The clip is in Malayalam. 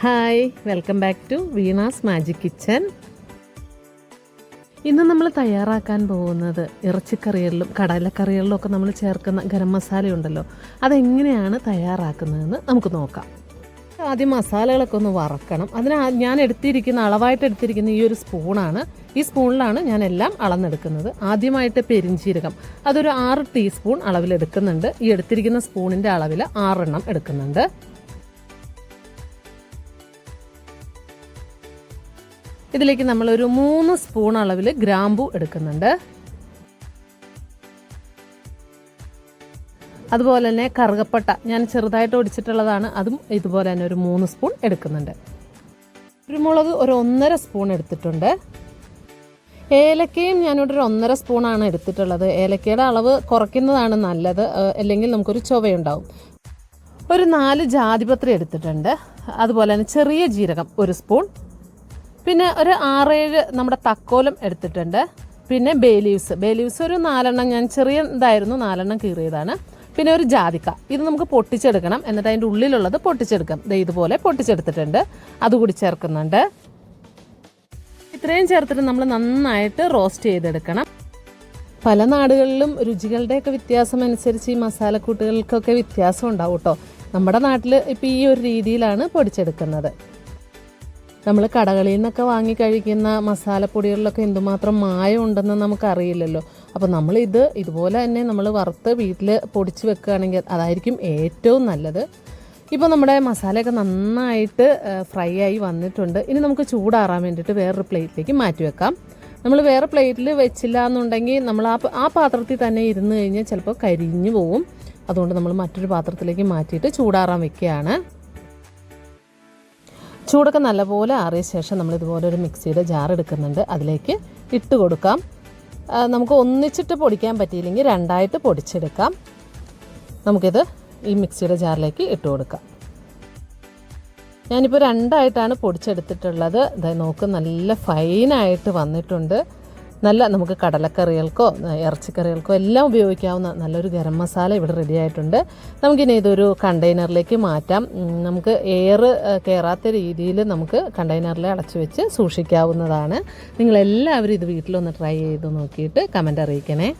Hi welcome back to Veena's magic kitchen ഇന്ന് നമ്മൾ തയ്യാറാക്കാൻ പോകുന്നത് ഇറച്ചിക്കറികളിലും കടലക്കറികളിലും ഒക്കെ നമ്മൾ ചേർക്കുന്ന ഗരം മസാല ഉണ്ടല്ലോ അതെങ്ങനെയാണ് തയ്യാറാക്കുന്നതെന്ന് നമുക്ക് നോക്കാം. ആദ്യം മസാലകളൊക്കെ ഒന്ന് വറക്കണം. അതിന് ഞാൻ എടുത്തിരിക്കുന്ന അളവായിട്ട് എടുത്തിരിക്കുന്ന ഈ ഒരു സ്പൂണാണ്. ഈ സ്പൂണിലാണ് ഞാൻ എല്ലാം അളന്നെടുക്കുന്നത്. ആദ്യമായിട്ട് പെരിഞ്ചീരകം അതൊരു ആറ് ടീസ്പൂൺ അളവിൽ എടുക്കുന്നുണ്ട് ഈ എടുത്തിരിക്കുന്ന സ്പൂണിന്റെ അളവിൽ ആറെണ്ണം എടുക്കുന്നുണ്ട്. ഇതിലേക്ക് നമ്മളൊരു മൂന്ന് സ്പൂൺ അളവിൽ ഗ്രാമ്പു എടുക്കുന്നുണ്ട്. അതുപോലെ തന്നെ കറുകപ്പട്ട ഞാൻ ചെറുതായിട്ട് ഒടിച്ചിട്ടുള്ളതാണ് അതും ഇതുപോലെ തന്നെ ഒരു മൂന്ന് സ്പൂൺ എടുക്കുന്നുണ്ട്. കുരുമുളക് ഒരു ഒന്നര സ്പൂൺ എടുത്തിട്ടുണ്ട്. ഏലക്കയും ഞാനിവിടെ ഒരു ഒന്നര സ്പൂണാണ് എടുത്തിട്ടുള്ളത്. ഏലക്കയുടെ അളവ് കുറയ്ക്കുന്നതാണ് നല്ലത് അല്ലെങ്കിൽ നമുക്കൊരു ചൊവയുണ്ടാവും. ഒരു നാല് ജാതിപത്രി എടുത്തിട്ടുണ്ട്. അതുപോലെ തന്നെ ചെറിയ ജീരകം ഒരു സ്പൂൺ. പിന്നെ ഒരു ആറേഴ് നമ്മുടെ തക്കോലം എടുത്തിട്ടുണ്ട്. പിന്നെ ബേലീവ്സ് ബേലീവ്സ് ഒരു നാലെണ്ണം ഞാൻ ചെറിയ ഇതായിരുന്നു നാലെണ്ണം കീറിയതാണ്. പിന്നെ ഒരു ജാതിക്ക. ഇത് നമുക്ക് പൊട്ടിച്ചെടുക്കണം. എന്നിട്ട് അതിന്റെ ഉള്ളിലുള്ളത് പൊട്ടിച്ചെടുക്കാം. ദേ ഇതുപോലെ പൊട്ടിച്ചെടുത്തിട്ടുണ്ട്. അതുകൂടി ചേർക്കുന്നുണ്ട്. ഇത്രയും ചേർത്തിട്ട് നമ്മൾ നന്നായിട്ട് റോസ്റ്റ് ചെയ്തെടുക്കണം. പല നാടുകളിലും രുചികളുടെയൊക്കെ വ്യത്യാസം അനുസരിച്ച് ഈ മസാലക്കൂട്ടുകൾക്കൊക്കെ വ്യത്യാസം ഉണ്ടാവും കേട്ടോ നമ്മുടെ നാട്ടിൽ ഇപ്പോൾ ഈ ഒരു രീതിയിലാണ് പൊടിച്ചെടുക്കുന്നത്. നമ്മൾ കടകളിൽ നിന്നൊക്കെ വാങ്ങി കഴിക്കുന്ന മസാലപ്പൊടികളിലൊക്കെ എന്തുമാത്രം മായം ഉണ്ടെന്ന് നമുക്കറിയില്ലല്ലോ. അപ്പോൾ നമ്മളിത് ഇത് ഇതുപോലെ തന്നെ നമ്മൾ വറുത്ത് വീട്ടിൽ പൊടിച്ച് വെക്കുകയാണെങ്കിൽ അതായിരിക്കും ഏറ്റവും നല്ലത്. ഇപ്പോൾ നമ്മുടെ മസാലയൊക്കെ നന്നായിട്ട് ഫ്രൈ ആയി വന്നിട്ടുണ്ട്. ഇനി നമുക്ക് ചൂടാറാൻ വേണ്ടിയിട്ട് വേറൊരു പ്ലേറ്റിലേക്ക് മാറ്റി വെക്കാം. നമ്മൾ വേറെ പ്ലേറ്റിൽ വെച്ചില്ല എന്നുണ്ടെങ്കിൽ നമ്മൾ ആ ആ പാത്രത്തിൽ തന്നെ ഇരുന്ന് കഴിഞ്ഞാൽ ചിലപ്പോൾ കരിഞ്ഞു പോവും. അതുകൊണ്ട് നമ്മൾ മറ്റൊരു പാത്രത്തിലേക്ക് മാറ്റിയിട്ട് ചൂടാറാൻ വെക്കുകയാണ്. ചൂടൊക്കെ നല്ലപോലെ ആറിയ ശേഷം നമ്മൾ ഇതുപോലെ ഒരു മിക്സിയുടെ ജാർ എടുക്കുന്നുണ്ട്. അതിലേക്ക് ഇട്ട് കൊടുക്കാം. നമുക്ക് ഒന്നിച്ചിട്ട് പൊടിക്കാൻ പറ്റിയില്ലെങ്കിൽ രണ്ടായിട്ട് പൊടിച്ചെടുക്കാം. നമുക്കിത് ഈ മിക്സിയുടെ ജാറിലേക്ക് ഇട്ട് കൊടുക്കാം. ഞാനിപ്പോൾ രണ്ടായിട്ടാണ് പൊടിച്ചെടുത്തിട്ടുള്ളത്. ഇത് നോക്ക് നല്ല ഫൈനായിട്ട് വന്നിട്ടുണ്ട്. നല്ല നമുക്ക് കടലക്കറികൾക്കോ ഇറച്ചിക്കറികൾക്കോ എല്ലാം ഉപയോഗിക്കാവുന്ന നല്ലൊരു ഗരം മസാല ഇവിടെ റെഡി ആയിട്ടുണ്ട്. നമുക്കിനി ഇതൊരു കണ്ടെയ്നറിലേക്ക് മാറ്റാം. നമുക്ക് എയർ കയറാത്ത രീതിയിൽ നമുക്ക് കണ്ടെയ്നറിൽ അടച്ചു വെച്ച് സൂക്ഷിക്കാവുന്നതാണ്. നിങ്ങളെല്ലാവരും ഇത് വീട്ടിലൊന്ന് ട്രൈ ചെയ്ത് നോക്കിയിട്ട് കമന്റ് അറിയിക്കണേ.